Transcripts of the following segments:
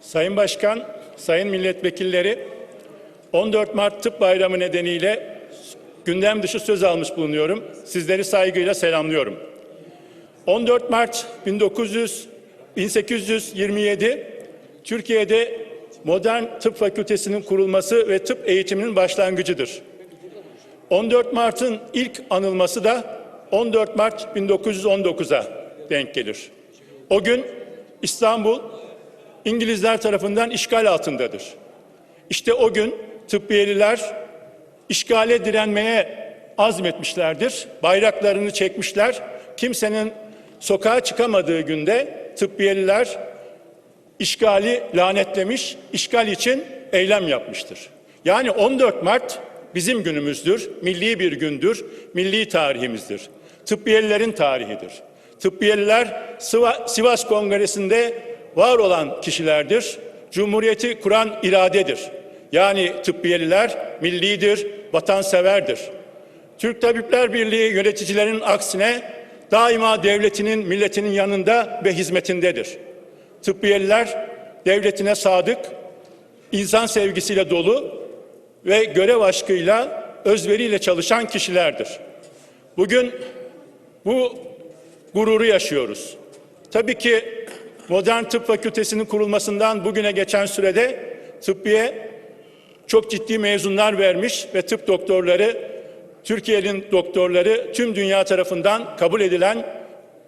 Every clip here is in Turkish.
Sayın Başkan, Sayın Milletvekilleri, 14 Mart Tıp Bayramı nedeniyle gündem dışı söz almış bulunuyorum. Sizleri saygıyla selamlıyorum. 14 Mart 1900 1827 Türkiye'de modern tıp fakültesinin kurulması ve tıp eğitiminin başlangıcıdır. 14 Mart'ın ilk anılması da 14 Mart 1919'a denk gelir. O gün İstanbul İngilizler tarafından işgal altındadır. İşte o gün tıbbiyeliler işgale direnmeye azmetmişlerdir. Bayraklarını çekmişler. Kimsenin sokağa çıkamadığı günde tıbbiyeliler işgali lanetlemiş, işgal için eylem yapmıştır. Yani 14 Mart bizim günümüzdür, milli bir gündür, milli tarihimizdir. Tıbbiyelilerin tarihidir. Tıbbiyeliler Sivas Kongresi'nde var olan kişilerdir. Cumhuriyeti kuran iradedir. Yani tıbbiyeliler millidir, vatanseverdir. Türk Tabipler Birliği yöneticilerinin aksine daima devletinin, milletinin yanında ve hizmetindedir. Tıbbiyeliler devletine sadık, insan sevgisiyle dolu ve görev aşkıyla, özveriyle çalışan kişilerdir. Bugün bu gururu yaşıyoruz. Tabii ki modern tıp fakültesinin kurulmasından bugüne geçen sürede tıbbiye çok ciddi mezunlar vermiş ve tıp doktorları, Türkiye'nin doktorları tüm dünya tarafından kabul edilen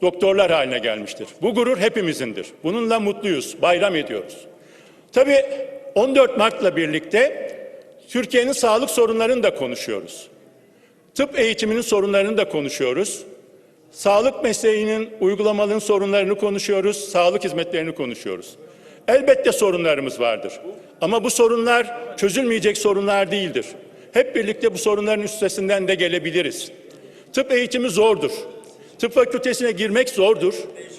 doktorlar haline gelmiştir. Bu gurur hepimizindir. Bununla mutluyuz, bayram ediyoruz. Tabii 14 Mart'la birlikte Türkiye'nin sağlık sorunlarını da konuşuyoruz. Tıp eğitiminin sorunlarını da konuşuyoruz. Sağlık mesleğinin uygulamaların sorunlarını konuşuyoruz, sağlık hizmetlerini konuşuyoruz. Elbette sorunlarımız vardır. Ama bu sorunlar çözülmeyecek sorunlar değildir. Hep birlikte bu sorunların üstesinden de gelebiliriz. Tıp eğitimi zordur. Tıp fakültesine girmek zordur.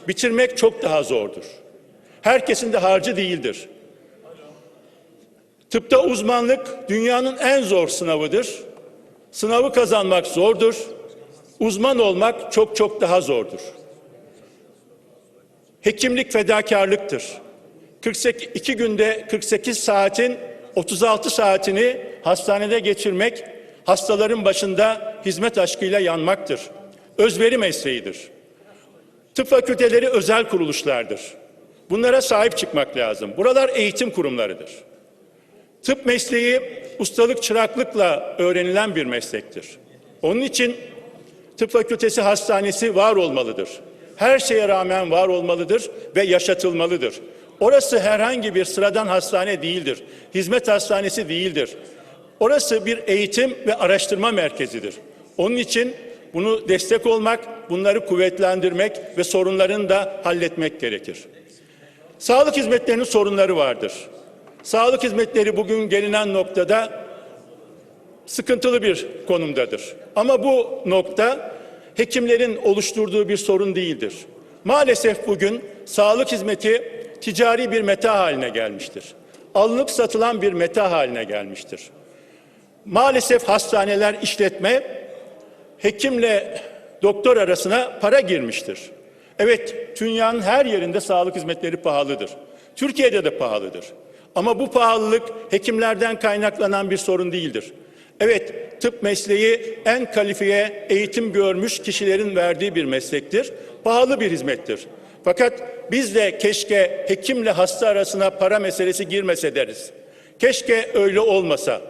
Bitirmek çok daha zordur. Herkesin de harcı değildir. Tıpta uzmanlık dünyanın en zor sınavıdır. Sınavı kazanmak zordur. Uzman olmak çok çok daha zordur. Hekimlik fedakarlıktır. 42 günde 48 saatin 36 saatini hastanede geçirmek, hastaların başında hizmet aşkıyla yanmaktır. Özveri mesleğidir. Tıp fakülteleri özel kuruluşlardır. Bunlara sahip çıkmak lazım. Buralar eğitim kurumlarıdır. Tıp mesleği ustalık çıraklıkla öğrenilen bir meslektir. Onun için tıp fakültesi hastanesi var olmalıdır. Her şeye rağmen var olmalıdır ve yaşatılmalıdır. Orası herhangi bir sıradan hastane değildir. Hizmet hastanesi değildir. Orası bir eğitim ve araştırma merkezidir. Onun için bunu destek olmak, bunları kuvvetlendirmek ve sorunlarını da halletmek gerekir. Sağlık hizmetlerinin sorunları vardır. Sağlık hizmetleri bugün gelinen noktada sıkıntılı bir konumdadır. Ama bu nokta hekimlerin oluşturduğu bir sorun değildir. Maalesef bugün sağlık hizmeti ticari bir meta haline gelmiştir. Alınıp satılan bir meta haline gelmiştir. Maalesef hastaneler işletme hekimle doktor arasına para girmiştir. Evet, dünyanın her yerinde sağlık hizmetleri pahalıdır. Türkiye'de de pahalıdır. Ama bu pahalılık hekimlerden kaynaklanan bir sorun değildir. Evet, tıp mesleği en kalifiye eğitim görmüş kişilerin verdiği bir meslektir. Pahalı bir hizmettir. Fakat biz de keşke hekimle hasta arasına para meselesi girmese deriz. Keşke öyle olmasa.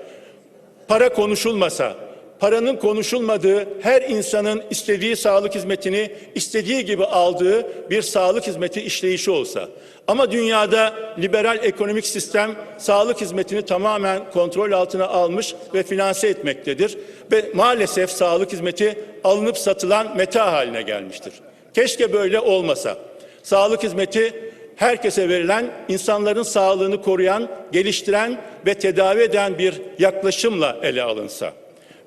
Para konuşulmasa, paranın konuşulmadığı, her insanın istediği sağlık hizmetini istediği gibi aldığı bir sağlık hizmeti işleyişi olsa. Ama dünyada liberal ekonomik sistem sağlık hizmetini tamamen kontrol altına almış ve finanse etmektedir. Ve maalesef sağlık hizmeti alınıp satılan meta haline gelmiştir. Keşke böyle olmasa. Sağlık hizmeti herkese verilen, insanların sağlığını koruyan, geliştiren ve tedavi eden bir yaklaşımla ele alınsa.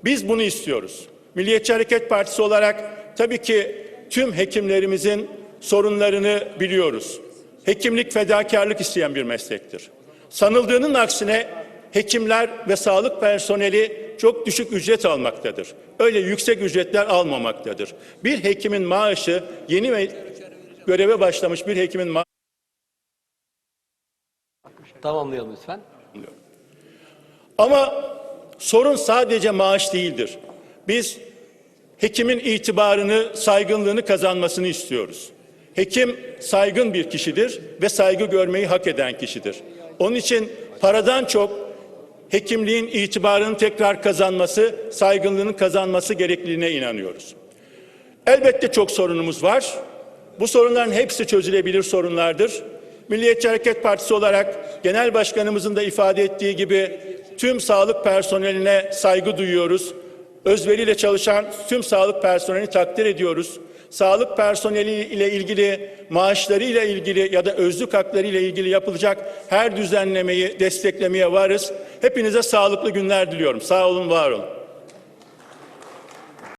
Biz bunu istiyoruz. Milliyetçi Hareket Partisi olarak tabii ki tüm hekimlerimizin sorunlarını biliyoruz. Hekimlik fedakarlık isteyen bir meslektir. Sanıldığının aksine hekimler ve sağlık personeli çok düşük ücret almaktadır. Öyle yüksek ücretler almamaktadır. Bir hekimin maaşı yeni ve göreve başlamış bir hekimin maaşı Tamamlayalım lütfen. Ama sorun sadece maaş değildir. Biz hekimin itibarını, saygınlığını kazanmasını istiyoruz. Hekim saygın bir kişidir ve saygı görmeyi hak eden kişidir. Onun için paradan çok hekimliğin itibarını tekrar kazanması, saygınlığını kazanması gerekliliğine inanıyoruz. Elbette çok sorunumuz var. Bu sorunların hepsi çözülebilir sorunlardır. Milliyetçi Hareket Partisi olarak genel başkanımızın da ifade ettiği gibi tüm sağlık personeline saygı duyuyoruz. Özveriyle çalışan tüm sağlık personelini takdir ediyoruz. Sağlık personeli ile ilgili maaşlarıyla ilgili ya da özlük hakları ile ilgili yapılacak her düzenlemeyi desteklemeye varız. Hepinize sağlıklı günler diliyorum. Sağ olun, var olun.